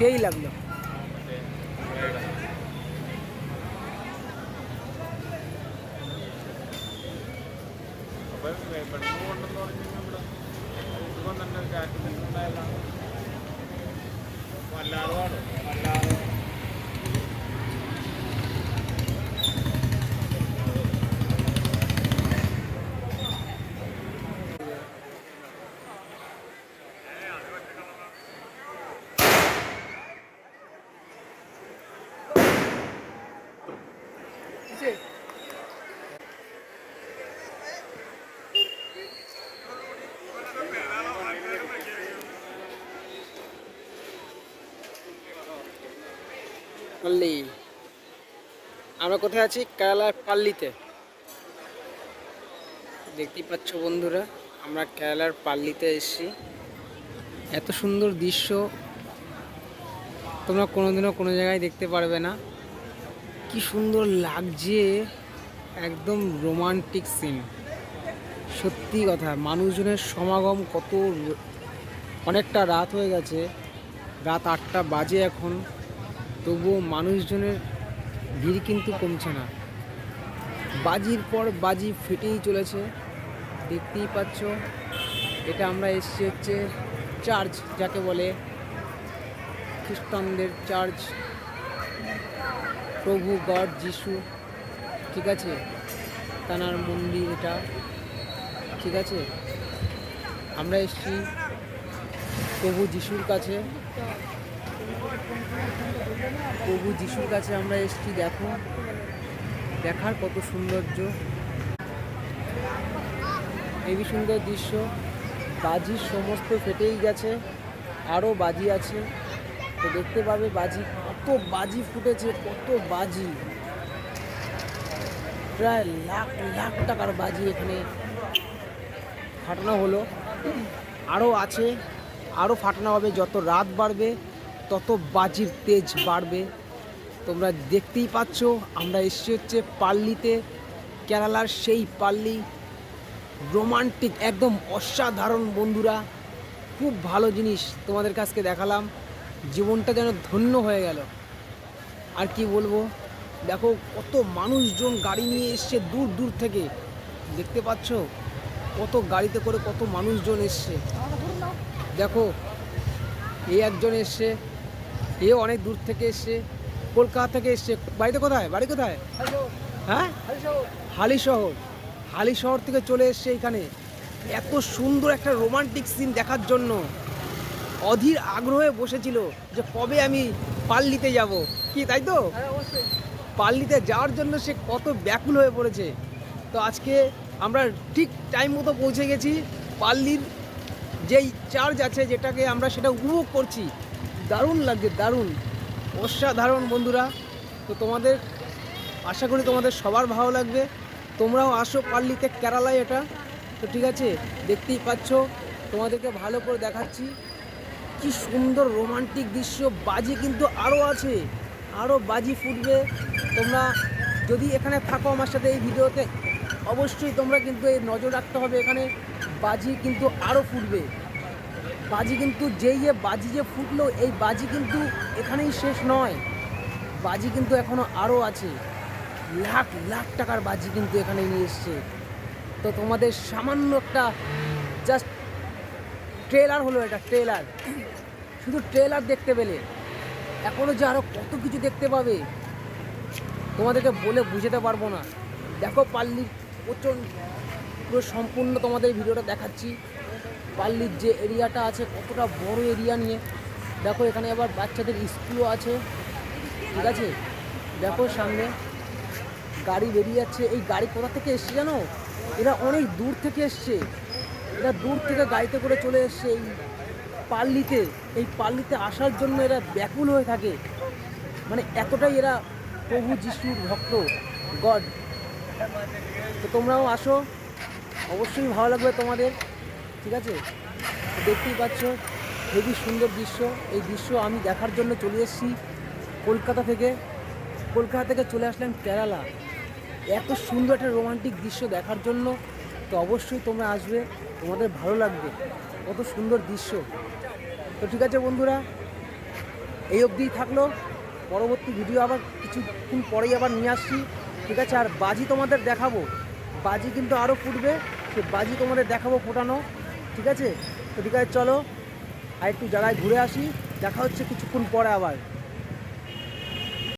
সেই লাগলো അപ്പം പെട്ടെന്ന് পাল্লি। আমরা কোথায় আছি? কেরালার পাল্লিতে। দেখতেই পাচ্ছ বন্ধুরা, আমরা কেরালার পাল্লিতে এসেছি। এত সুন্দর দৃশ্য, তোমরা কোনোদিনও কোনো জায়গায় দেখতে পারবে না। কি সুন্দর লাগছে, একদম রোমান্টিক সিন। সত্যি কথা, মানুষজনের সমাগম কত অনেকটা রাত হয়ে গেছে। রাত আটটা বাজে এখন। তবুও মানুষজনের ভিড় কিন্তু কমছে না। বাজির পর বাজি ফেটেই চলেছে। দেখতেই পাচ্ছ, এটা আমরা এসছি হচ্ছে চার্চ, যাকে বলে খ্রিস্টানদের চার্চ। প্রভু গড যিশু, ঠিক আছে? তানার মন্দির এটা, ঠিক আছে? আমরা এসছি প্রভু যিশুর কাছে। প্রভু যিশুর কাছে আমরা এসেছি, দেখো। দেখার কত সৌন্দর্য। হেবি সুন্দর দৃশ্য। বাজির সমস্ত ফেটেই গেছে আরও বাজি আছে। তো দেখতে পাবে বাজি, কত বাজি ফুটেছে, কত বাজি। প্রায় লাখ লাখ টাকার বাজি এখানে ফাটানো হলো। আরও আছে আরও ফাটানো হবে, যত রাত বাড়বে তত বাজির তেজ বাড়বে। তোমরা দেখতেই পাচ্ছ, আমরা এসছি হচ্ছে পাল্লিতে। কেরালার সেই পাল্লি, রোমান্টিক, একদম অসাধারণ বন্ধুরা। খুব ভালো জিনিস তোমাদের কাছকে দেখালাম। জীবনটা যেন ধন্য হয়ে গেল। আর কি বলব? দেখো, কত মানুষজন গাড়ি নিয়ে এসছে দূর দূর থেকে। দেখতে পাচ্ছ? কত গাড়িতে করে কত মানুষজন এসছে। দেখো, এই একজন এসছে। এও অনেক দূর থেকে এসছে কলকাতা থেকে এসছে। বাড়িতে কোথায়? বাড়ি কোথায়? হ্যাঁ? হালি শহর হালি শহর থেকে চলে এসছে এখানে। এত সুন্দর একটা রোমান্টিক সিন দেখার জন্য। অধীর আগ্রহে বসেছিল যে কবে আমি পাল্লিতে যাব। কি তাই তো? পাল্লিতে যাওয়ার জন্য সে কত ব্যাকুল হয়ে পড়েছে। তো আজকে আমরা ঠিক টাইম মতো পৌঁছে গেছি। পাল্লির যেই চার্জ আছে যেটাকে আমরা সেটা উপভোগ করছি। দারুণ লাগছে, দারুণ। অসাধারণ বন্ধুরা। তো তোমাদের, আশা করি তোমাদের সবার ভালো লাগবে। তোমরাও আসো পাল্লিতে কেরালায় এটা। তো ঠিক আছে, দেখতেই পাচ্ছ, তোমাদেরকে ভালো করে দেখাচ্ছি। কি সুন্দর রোমান্টিক দৃশ্য, বাজি কিন্তু আরও আছে আরও বাজি ফুটবে। তোমরা যদি এখানে থাকো আমার সাথে এই ভিডিওতে, অবশ্যই তোমরা কিন্তু এই নজর রাখতে হবে এখানে, বাজি কিন্তু আরও ফুটবে। বাজি কিন্তু যেই যে বাজি যে ফুটলো, এই বাজি কিন্তু এখানেই শেষ নয়। বাজি কিন্তু এখনও আরও আছে। লাখ লাখ টাকার বাজি কিন্তু এখানে নিয়ে এসছে। তো তোমাদের সামান্য একটা জাস্ট ট্রেলার হলো এটা ট্রেলার শুধু ট্রেলার দেখতে পেলে। এখনও যে আরও কত কিছু দেখতে পাবে, তোমাদেরকে বলে বুঝাতে পারব না। দেখো পাল্লির প্রচণ্ড পুরো সম্পূর্ণ তোমাদের ভিডিওটা দেখাচ্ছি। পাল্লির যে এরিয়াটা আছে, কতটা বড় এরিয়া নিয়ে। দেখো, এখানে আবার বাচ্চাদের স্কুলও আছে। ঠিক আছে? দেখো, সামনে গাড়ি বেরিয়ে যাচ্ছে। এই গাড়ি কোথা থেকে এসছে জানো? এরা অনেক দূর থেকে এসছে। এরা দূর থেকে গাড়িতে করে চলে এসছে এই পাল্লিতে। এই পাল্লিতে আসার জন্য এরা ব্যাকুল হয়ে থাকে। মানে এতটাই এরা প্রভু যিশুর ভক্ত। গড। তো তোমরাও আসো। অবশ্যই ভালো লাগবে তোমাদের। ঠিক আছে? দেখতেই পাচ্ছ, হেবি সুন্দর দৃশ্য। এই দৃশ্য আমি দেখার জন্য চলে এসেছি কলকাতা থেকে। কলকাতা থেকে চলে আসলাম কেরালা। এত সুন্দর একটা রোমান্টিক দৃশ্য দেখার জন্য তো অবশ্যই তোমরা আসবে, তোমাদের ভালো লাগবে। কত সুন্দর দৃশ্য। তো ঠিক আছে বন্ধুরা, এই অবধিই থাকল। পরবর্তী ভিডিও আবার কিছুক্ষণ পরেই আবার নিয়ে আসছি। ঠিক আছে, আর বাজি তোমাদের দেখাবো। বাজি কিন্তু আরও ফুটবে সে বাজি তোমাদের দেখাবো ফোটানো। ঠিক আছে? তো ঠিক আছে চলো। আর একটু জায়গায় ঘুরে আসি। দেখা হচ্ছে কিছুক্ষণ পরে আবার।